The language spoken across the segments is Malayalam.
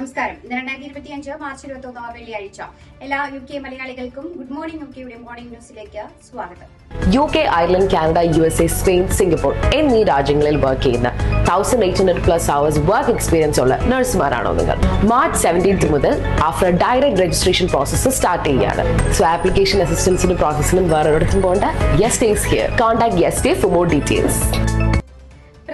നമസ്കാരം. ഇന്ന് രണ്ടായിരത്തി ഇരുപത്തി അഞ്ച് മാർച്ച് ഇരുപത്തി ഒന്നാം വെള്ളിയാഴ്ച. എല്ലാ യു കെ മലയാളികൾക്കും ഗുഡ് മോർണിംഗ് യു കെയുടെ മോർണിംഗ് ന്യൂസിലേക്ക് സ്വാഗതം. U K Ireland Canada U S A Spain Singapore എന്നീ രാജ്യങ്ങളിൽ വർക്ക് ചെയ്യുന്ന thousand eight hundred plus hours work experience ഉള്ള നഴ്സുമാരാണോ നിങ്ങൾ? മാർച്ച് സെവന്റീൻത്ത് മുതൽ after direct registration process start ചെയ്യുകയാണ്. സോ ആപ്ലിക്കേഷൻ അസിസ്റ്റൻസിനും പ്രോസസ്സിനും വേറെ ഒരിടത്തും പോകേണ്ട yes days here contact yes day for more details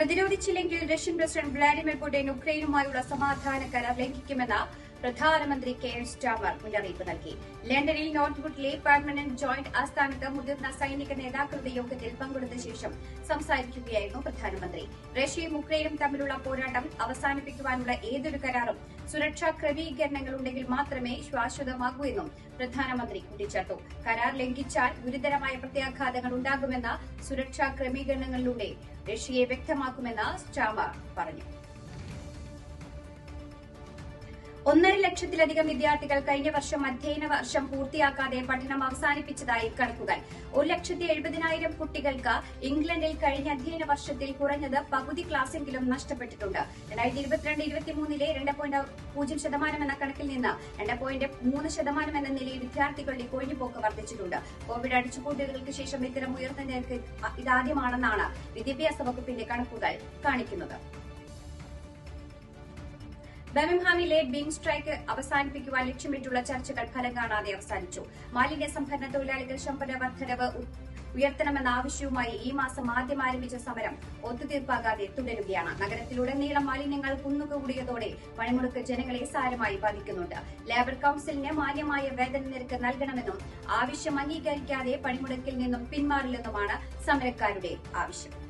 പ്രതിരോധിച്ചില്ലെങ്കിൽ Russian president Vladimir Putin ഉക്രൈനുമായുള്ള സമാധാന കരാർ ലംഘിക്കുമെന്ന് പ്രധാനമന്ത്രി കെ എൻ സ്റ്റാമർ മുന്നറിയിപ്പ് നൽകി. ലണ്ടനിൽ നോർത്ത്വുഡിലെ പെർമനന്റ് ജോയിന്റ് ആസ്ഥാനത്ത് മുതിർന്ന സൈനിക നേതാക്കളുടെ യോഗത്തിൽ പങ്കെടുത്ത ശേഷം സംസാരിക്കുകയായിരുന്നു പ്രധാനമന്ത്രി. റഷ്യയും ഉക്രൈനും തമ്മിലുള്ള പോരാട്ടം അവസാനിപ്പിക്കുവാനുള്ള ഏതൊരു കരാറും സുരക്ഷാ ക്രമീകരണങ്ങൾ ഉണ്ടെങ്കിൽ മാത്രമേ ശാശ്വതമാകൂ എന്നും പ്രധാനമന്ത്രി കൂട്ടിച്ചേർത്തു. കരാർ ലംഘിച്ചാൽ ഗുരുതരമായ പ്രത്യാഘാതങ്ങൾ ഉണ്ടാകുമെന്ന സുരക്ഷാ ക്രമീകരണങ്ങളിലൂടെ റഷ്യയെ വ്യക്തമാക്കുമെന്ന് സ്റ്റാമർ പറഞ്ഞു. ഒന്നര ലക്ഷത്തിലധികം വിദ്യാർത്ഥികൾ കഴിഞ്ഞ വർഷം അധ്യയന വർഷം പൂർത്തിയാക്കാതെ പഠനം അവസാനിപ്പിച്ചതായി കണക്കുകൾ. ഒരു ലക്ഷത്തി എഴുപതിനായിരം കുട്ടികൾക്ക് ഇംഗ്ലണ്ടിൽ കഴിഞ്ഞ അധ്യയന വർഷത്തിൽ കുറഞ്ഞത് പകുതി ക്ലാസ്സെങ്കിലും നഷ്ടപ്പെട്ടിട്ടുണ്ട്. രണ്ടായിരത്തി ഇരുപത്തിരണ്ട് ഇരുപത്തിമൂന്നിലെ രണ്ട് പോയിന്റ് പൂജ്യം ശതമാനം എന്ന കണക്കിൽ നിന്ന് രണ്ട് പോയിന്റ് മൂന്ന് ശതമാനം എന്ന നിലയിൽ വിദ്യാർത്ഥികളുടെ കൊഴിഞ്ഞുപോക്ക് വർദ്ധിച്ചിട്ടുണ്ട്. കോവിഡ് അടിച്ചുപൂട്ടലുകൾക്ക് ശേഷം ഇത്തരം ഉയർന്ന നിരക്ക് ഇതാദ്യമാണെന്നാണ് വിദ്യാഭ്യാസ വകുപ്പിന്റെ കണക്കുകൾ കാണിക്കുന്നത്. ബെമിംഹാമിലെ ബീം സ്ട്രൈക്ക് അവസാനിപ്പിക്കുവാൻ ലക്ഷ്യമിട്ടുള്ള ചർച്ചകൾ ഫലം കാണാതെ അവസാനിച്ചു. മാലിന്യ സംഭരണ തൊഴിലാളികൾ ശമ്പള വർദ്ധനവ് ഉയർത്തണമെന്ന ആവശ്യവുമായി ഈ മാസം ആദ്യം ആരംഭിച്ച സമരം ഒത്തുതീർപ്പാകാതെ തുടരുകയാണ്. നഗരത്തിലുടനീളം മാലിന്യങ്ങൾ കുന്നുകൂടിയതോടെ പണിമുടക്ക് ജനങ്ങളെ സാരമായി ബാധിക്കുന്നുണ്ട്. ലേബർ കൌൺസിലിന് മാന്യമായ വേതന നിരക്ക് നൽകണമെന്നും ആവശ്യം അംഗീകരിക്കാതെ പണിമുടക്കിൽ നിന്നും പിന്മാറില്ലെന്നുമാണ് സമരക്കാരുടെ ആവശ്യം.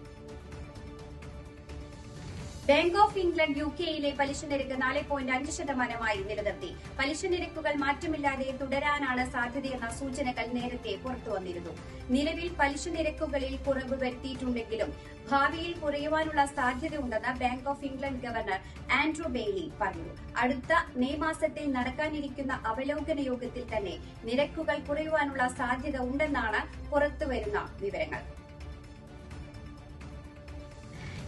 ബാങ്ക് ഓഫ് ഇംഗ്ലണ്ട് യു കെയിലെ പലിശ നിരക്ക് നാല് പോയിന്റ് അഞ്ച് ശതമാനമായി നിലനിർത്തി. പലിശ നിരക്കുകൾ മാറ്റമില്ലാതെ തുടരാനാണ് സാധ്യതയെന്ന സൂചനകൾ നേരത്തെ പുറത്തുവന്നിരുന്നു നിലവിൽ പലിശ നിരക്കുകളിൽ കുറവ് വരുത്തിയിട്ടുണ്ടെങ്കിലും ഭാവിയിൽ കുറയുവാനുള്ള സാധ്യതയുണ്ടെന്ന് Bank of England governor Andrew Bailey പറഞ്ഞു. അടുത്ത മെയ് മാസത്തിൽ നടക്കാനിരിക്കുന്ന അവലോകന യോഗത്തിൽ തന്നെ നിരക്കുകൾ കുറയുവാനുള്ള സാധ്യത ഉണ്ടെന്നാണ് പുറത്തുവരുന്ന വിവരങ്ങൾ.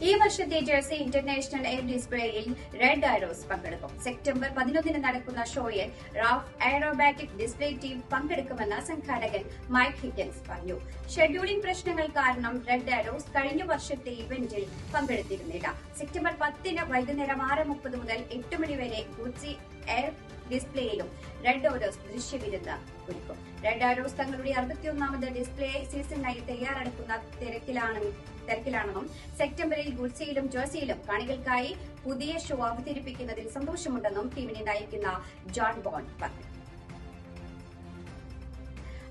ഈ വർഷത്തെ ജേഴ്സി ഇന്റർനാഷണൽ എയർ ഡിസ്പ്ലേയിൽ റെഡ് ആരോസ് പങ്കെടുക്കും. സെപ്റ്റംബർ പതിനൊന്നിന് നടക്കുന്ന ഷോയിൽ റാഫ് എയറോബാറ്റിക് ഡിസ്പ്ലേ ടീം പങ്കെടുക്കുമെന്ന് സംഘാടകൻ മൈക്ക് ഹിക്കൻസ് പറഞ്ഞു. ഷെഡ്യൂളിംഗ് പ്രശ്നങ്ങൾ കാരണം റെഡ് ആരോസ് കഴിഞ്ഞ വർഷത്തെ ഇവന്റിൽ പങ്കെടുത്തിരുന്നില്ല. സെപ്റ്റംബർ പത്തിന് വൈകുന്നേരം ആറ് മുപ്പത് മുതൽ എട്ട് മണി വരെ ഗുജി എയർ ഡിസ്പ്ലേയിലും റെഡ് ഓരോസ് ദൃശ്യവിരുദ്ധ ഒരുക്കും. റെഡ് ആരോസ് തങ്ങളുടെ അറുപത്തിയൊന്നാമത് ഡിസ്പ്ലേ സീസണിനായി തയ്യാറെടുക്കുന്ന തിരക്കിലാണ് തിരക്കിലാണെന്നും സെപ്റ്റംബറിൽ ഗുൾസയിലും ജേഴ്സിയിലും കാണികൾക്കായി പുതിയ ഷോ അവതരിപ്പിക്കുന്നതിൽ സന്തോഷമുണ്ടെന്നും ടീമിനെ നയിക്കുന്ന ജോൺ ബോൺ പറഞ്ഞു.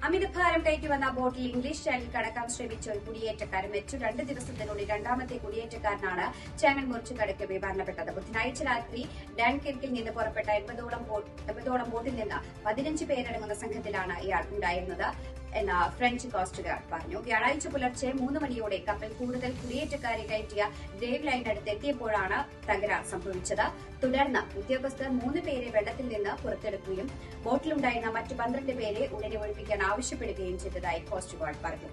അമിതഭാരം കയറ്റി വന്ന ബോട്ടിൽ ഇംഗ്ലീഷ് ചാനൽ കടക്കാൻ ശ്രമിച്ച ഒരു കുടിയേറ്റക്കാരൻ മരിച്ചു. രണ്ട് ദിവസത്തിനുള്ളിൽ രണ്ടാമത്തെ കുടിയേറ്റക്കാരനാണ് ചേങ്ങൻ മുറിച്ചുകടക്ക് മരണപ്പെട്ടത്. ബുധനാഴ്ച രാത്രി ഡാൻകിർക്കിൽ നിന്ന് പുറപ്പെട്ട എൺപതോളം ബോട്ടിൽ നിന്ന് പതിനഞ്ച് പേരടങ്ങുന്ന സംഘത്തിലാണ് ഇയാൾ ഉണ്ടായിരുന്നത്. എന്ന് ഫ്രഞ്ച് കോസ്റ്റ് ഗാർഡ് പറഞ്ഞു. വ്യാഴാഴ്ച പുലർച്ചെ മൂന്ന് മണിയോടെ കപ്പൽ കൂടുതൽ കുടിയേറ്റക്കാരെ കയറ്റിയ ഗ്രേവ് ലൈനടുത്ത് എത്തിയപ്പോഴാണ് തകരാർ സംഭവിച്ചത്. തുടർന്ന് ഉദ്യോഗസ്ഥർ മൂന്ന് പേരെ വെള്ളത്തിൽ നിന്ന് പുറത്തെടുക്കുകയും ബോട്ടിലുണ്ടായിരുന്ന മറ്റ് പന്ത്രണ്ട് പേരെ ഉടനെ ഒഴിപ്പിക്കാൻ ആവശ്യപ്പെടുകയും ചെയ്തതായി കോസ്റ്റ് ഗാർഡ് പറഞ്ഞു.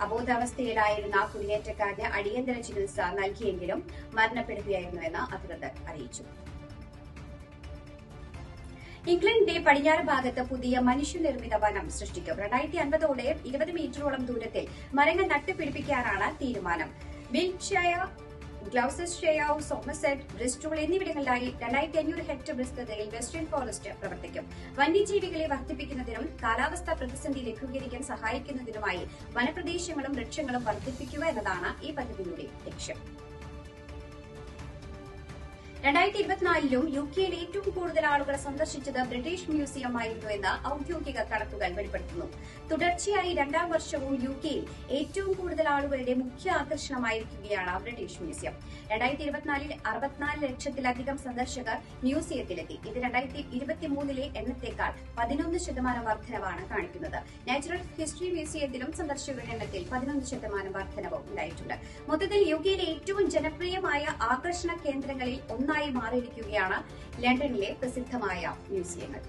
അബോധാവസ്ഥയിലായിരുന്ന കുടിയേറ്റക്കാരന് അടിയന്തര ചികിത്സ നൽകിയെങ്കിലും മരണപ്പെടുകയായിരുന്നുവെന്ന് അധികൃതർ അറിയിച്ചു. ഇംഗ്ലണ്ടിന്റെ പടിഞ്ഞാറ് ഭാഗത്ത് പുതിയ മനുഷ്യനിർമ്മിത വനം സൃഷ്ടിക്കും. രണ്ടായിരത്തി അൻപതോടെ ഇരുപത് മീറ്ററോളം ദൂരത്തിൽ മരങ്ങൾ നട്ടുപിടിപ്പിക്കാനാണ് തീരുമാനം. ബിൽഷയർ ഗ്ലൗസസ്ഷെയർ സോമസെറ്റ് ബ്രിസ്റ്റോൾ എന്നിവിടങ്ങളിലായി രണ്ടായിരത്തി അഞ്ഞൂറ് ഹെക്ടർ വിസ്തൃതയിൽ വെസ്റ്റേൺ ഫോറസ്റ്റ് പ്രവർത്തിക്കും. വന്യജീവികളെ വർദ്ധിപ്പിക്കുന്നതിനും കാലാവസ്ഥാ പ്രതിസന്ധി ലഘൂകരിക്കാൻ സഹായിക്കുന്നതിനുമായി വനപ്രദേശങ്ങളും വൃക്ഷങ്ങളും വർദ്ധിപ്പിക്കുക എന്നതാണ് ഈ പദ്ധതിയുടെ ലക്ഷ്യം. രണ്ടായിരത്തി ഇരുപത്തിനാലിലും യു കെയിൽ ഏറ്റവും കൂടുതൽ ആളുകൾ സന്ദർശിച്ചത് ബ്രിട്ടീഷ് മ്യൂസിയം ആയിരുന്നു എന്ന് ഔദ്യോഗിക കണക്കുകൾ വെളിപ്പെടുത്തുന്നു. തുടർച്ചയായി രണ്ടാം വർഷവും യു കെയിൽ ഏറ്റവും കൂടുതൽ ആളുകളുടെ മുഖ്യ ആകർഷണമായിരിക്കുകയാണ് ബ്രിട്ടീഷ് മ്യൂസിയം. രണ്ടായിരത്തി ഇരുപത്തിനാലിൽ അറുപത്തിനാല് ലക്ഷത്തിലധികം സന്ദർശകർ മ്യൂസിയത്തിലെത്തി. ഇത് രണ്ടായിരത്തി ഇരുപത്തിമൂന്നിലെ എണ്ണത്തേക്കാൾ പതിനൊന്ന് ശതമാനം വർധനവാണ് കാണിക്കുന്നത്. നാച്ചുറൽ ഹിസ്റ്ററി മ്യൂസിയത്തിലും സന്ദർശകരുടെ എണ്ണത്തിൽ പതിനൊന്ന് ശതമാനം വർധനവും ഉണ്ടായിട്ടുണ്ട്. മൊത്തത്തിൽ യു കെയിലെ ഏറ്റവും ജനപ്രിയമായ ആകർഷണ കേന്ദ്രങ്ങളിൽ ഒന്നായി മാറിയിരിക്കുകയാണ് ലണ്ടനിലെ പ്രസിദ്ധമായ മ്യൂസിയങ്ങൾ.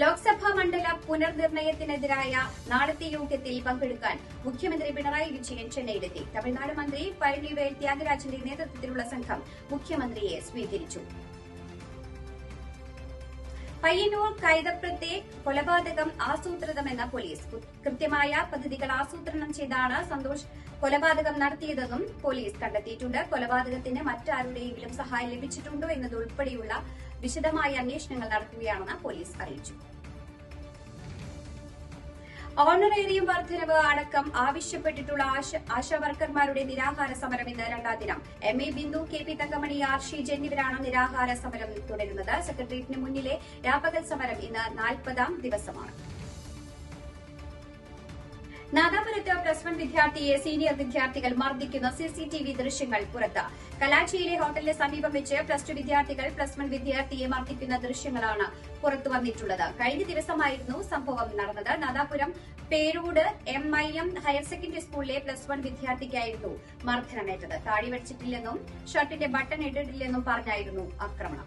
ലോക്സഭാ മണ്ഡല പുനർനിർണയത്തിനെതിരായ നാളത്തെ യോഗത്തിൽ പങ്കെടുക്കാൻ മുഖ്യമന്ത്രി പിണറായി വിജയൻ ചെന്നൈയിലെത്തി. തമിഴ്നാട് മന്ത്രി പഴനിവേൽ ത്യാഗരാജന്റെ നേതൃത്വത്തിലുള്ള സംഘം മുഖ്യമന്ത്രിയെ സ്വീകരിച്ചു. പയ്യന്നൂർ കൈതപ്രത്തെ കൊലപാതകം ആസൂത്രിതമെന്ന പോലീസ് കൃത്യമായ പദ്ധതികൾ ആസൂത്രണം ചെയ്താണ് സന്തോഷ് കൊലപാതകം നടത്തിയതെന്നും പോലീസ് കണ്ടെത്തിയിട്ടുണ്ട്. കൊലപാതകത്തിന് മറ്റാരുടെയെങ്കിലും സഹായം ലഭിച്ചിട്ടുണ്ടോ എന്നതുൾപ്പെടെയുള്ള വിശദമായ അന്വേഷണങ്ങൾ നടത്തുകയാണെന്ന് പോലീസ് അറിയിച്ചു. ഓണറേറിയം വർധനവ് അടക്കം ആവശ്യപ്പെട്ടിട്ടുള്ള ആശ- ആശാവർക്കർമാരുടെ നിരാഹാര സമരം ഇന്ന് രണ്ടാം ദിനം. M A Bindu K P Thankamani R Sheej എന്നിവരാണ് നിരാഹാര സമരം തുടരുന്നത്. സെക്രട്ടേറിയറ്റിന് മുന്നിലെ രാപ്പകൽ സമരം ഇന്ന് നാൽപ്പതാം ദിവസമാണ്. നാദാപുരത്ത് പ്ലസ് വൺ വിദ്യാർത്ഥിയെ സീനിയർ വിദ്യാർത്ഥികൾ മർദ്ദിക്കുന്ന സിസിടിവി ദൃശ്യങ്ങൾ പുറത്ത്. കലാച്ചിയിലെ ഹോട്ടലിന് സമീപം വെച്ച് പ്ലസ് ടു വിദ്യാർത്ഥികൾ പ്ലസ് വൺ വിദ്യാർത്ഥിയെ മർദ്ദിക്കുന്ന ദൃശ്യങ്ങളാണ് പുറത്തു വന്നിട്ടുള്ളത്. കഴിഞ്ഞ ദിവസമായിരുന്നു സംഭവം നടന്നത്. Nadapuram Perode M I M higher secondary സ്കൂളിലെ പ്ലസ് വൺ വിദ്യാർത്ഥിക്കായിരുന്നു മർദ്ദനമേറ്റത്. താടി വെച്ചിട്ടില്ലെന്നും ഷർട്ടിന്റെ ബട്ടൺ ഇട്ടിട്ടില്ലെന്നും പറഞ്ഞായിരുന്നു ആക്രമണം.